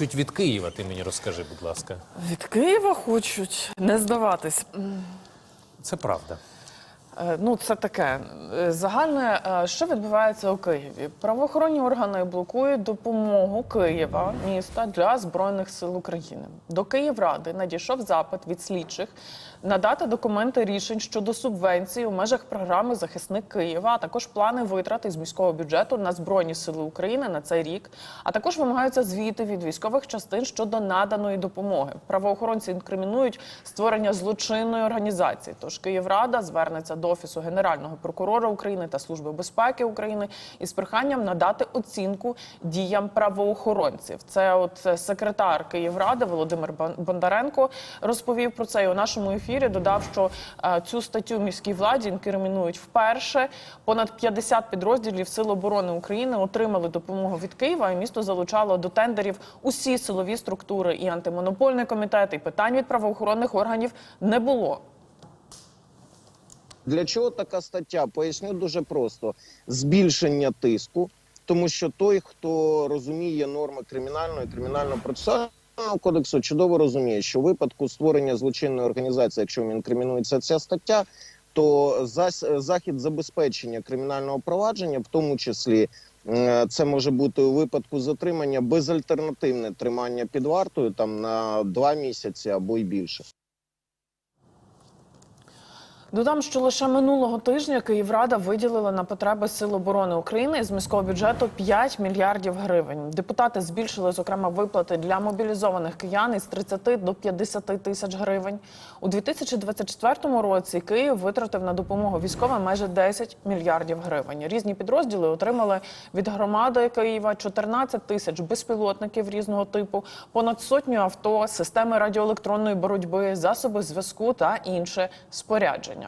хочуть від Києва? Ти мені розкажи, будь ласка. Від Києва хочуть не здаватись. Це правда. Е, Ну, це таке е, загальне, е, що відбувається у Києві. Правоохоронні органи блокують допомогу Києва, міста для збройних сил України. До Київради надійшов запит від слідчих надати документи рішень щодо субвенції у межах програми Захисник Києва, а також плани витрат із міського бюджету на збройні сили України на цей рік. А також вимагаються звіти від військових частин щодо наданої допомоги. Правоохоронці інкримінують створення злочинної організації. Тож Київрада звернеться до офісу генерального прокурора України та служби безпеки України із проханням надати оцінку діям правоохоронців. Це от е, секретар Київради Володимир Бон- Бондаренко розповів про це і у нашому ефірі. Додав, що е, цю статтю міській владі інкримінують вперше. Понад 50 підрозділів Сил оборони України отримали допомогу від Києва, і місто залучало до тендерів усі силові структури і антимонопольний комітет. І питань від правоохоронних органів не було. Для чого така стаття? Поясню дуже просто: збільшення тиску, тому що той, хто розуміє норми кримінального і кримінально-процесуального кодексу, чудово розуміє, що в випадку створення злочинної організації, якщо він інкримінується ця стаття, то захід забезпечення кримінального провадження, в тому числі. е, Це може бути у випадку затримання безальтернативне тримання під вартою там на два місяці або й більше. Додам, що лише минулого тижня Київрада виділила на потреби Сил оборони України з міського бюджету 5 мільярдів гривень. Депутати збільшили зокрема виплати для мобілізованих киян із 30 до 50 тисяч гривень. У 2024 році Київ витратив на допомогу військовим майже 10 мільярдів гривень. Різні підрозділи отримали від громади Києва 14 тисяч безпілотників різного типу, понад сотню авто, системи радіоелектронної боротьби, засоби зв'язку та інше спорядження.